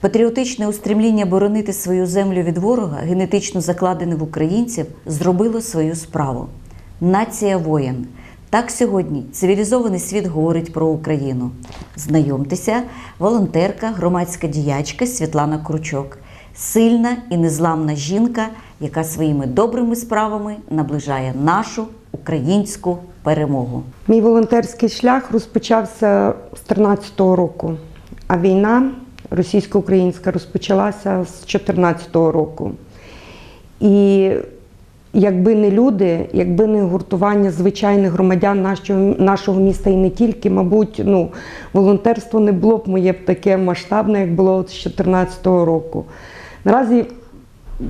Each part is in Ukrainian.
Патріотичне устремління боронити свою землю від ворога, генетично закладене в українців, зробило свою справу. Нація воїн. Так сьогодні цивілізований світ говорить про Україну. Знайомтеся, волонтерка, громадська діячка Світлана Кручок, сильна і незламна жінка, яка своїми добрими справами наближає нашу українську перемогу. Мій волонтерський шлях розпочався з 13-го року, а війна російсько-українська розпочалася з 14-го року. І якби не люди, якби не гуртування звичайних громадян нашого, нашого міста і не тільки, мабуть, ну, волонтерство не було б моє таке масштабне, як було з 14-го року. Наразі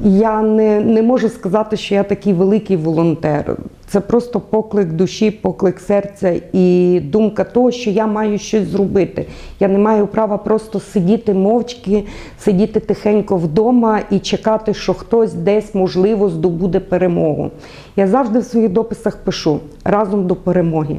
я не, не можу сказати, що я такий великий волонтер. Це просто поклик душі, поклик серця і думка того, що я маю щось зробити. Я не маю права просто сидіти мовчки, сидіти тихенько вдома і чекати, що хтось десь можливо здобуде перемогу. Я завжди в своїх дописах пишу разом до перемоги.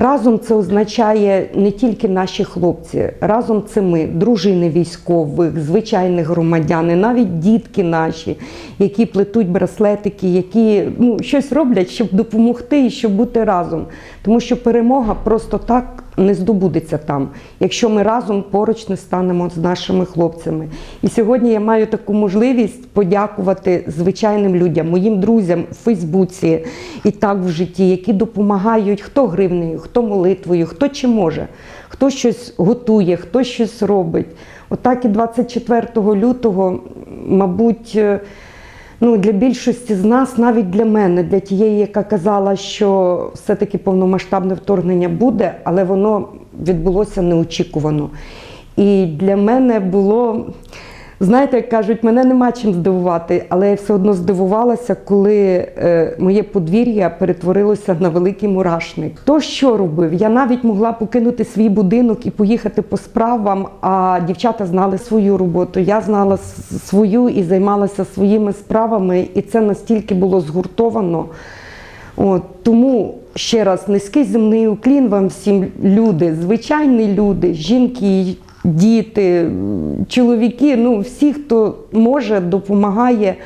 Разом це означає не тільки наші хлопці, разом це ми, дружини військових, звичайних громадян, навіть дітки наші, які плетуть браслетики, які ну, щось роблять, щоб допомогти і щоб бути разом. Тому що перемога просто так не здобудеться там, якщо ми разом поруч не станемо з нашими хлопцями. І сьогодні я маю таку можливість подякувати звичайним людям, моїм друзям в Фейсбуці і так в житті, які допомагають хто гривнею, хто молитвою, хто чи може, хто щось готує, хто щось робить. Отак і 24 лютого, мабуть. Ну, для більшості з нас, навіть для мене, для тієї, яка казала, що все-таки повномасштабне вторгнення буде, але воно відбулося неочікувано. І для мене було, знаєте, як кажуть, мене нема чим здивувати, але я все одно здивувалася, коли е, моє подвір'я перетворилося на великий мурашник. То що робив? Я навіть могла покинути свій будинок і поїхати по справам, а дівчата знали свою роботу. Я знала свою і займалася своїми справами, і це настільки було згуртовано. От, тому ще раз низький земний уклін вам всім люди, звичайні люди, жінки, діти, чоловіки, ну всі, хто може, допомагає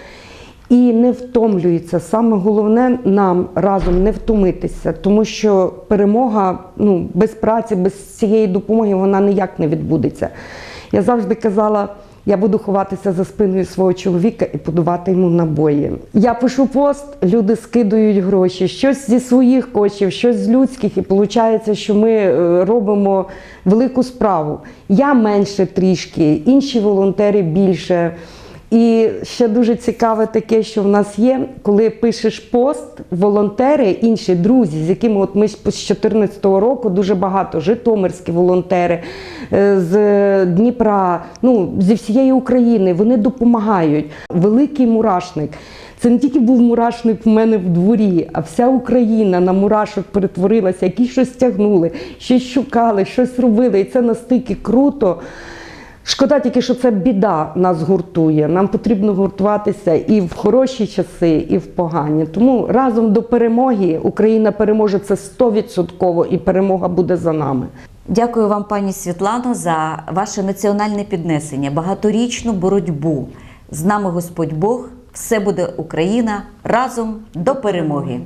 і не втомлюється. Саме головне нам разом не втомитися, тому що перемога ну, без праці, без цієї допомоги вона ніяк не відбудеться. Я завжди казала. Я буду ховатися за спиною свого чоловіка і подавати йому набої. Я пишу пост, люди скидують гроші, щось зі своїх коштів, щось з людських, і виходить, що ми е, робимо велику справу. Я менше трішки, інші волонтери більше. І ще дуже цікаве таке, що в нас є, коли пишеш пост, волонтери, інші друзі, з якими от ми з 2014 року дуже багато, житомирські волонтери е, з Дніпра, ну зі всієї України, вони допомагають. Великий мурашник. Це не тільки був мурашник в мене в дворі, а вся Україна на мурашок перетворилася, які щось тягнули, щось шукали, щось робили. І це настільки круто. Шкода тільки, що це біда нас гуртує. Нам потрібно гуртуватися і в хороші часи, і в погані. Тому разом до перемоги Україна переможе це 100% і перемога буде за нами. Дякую вам, пані Світлано, за ваше національне піднесення, багаторічну боротьбу. З нами Господь Бог, все буде Україна разом до перемоги.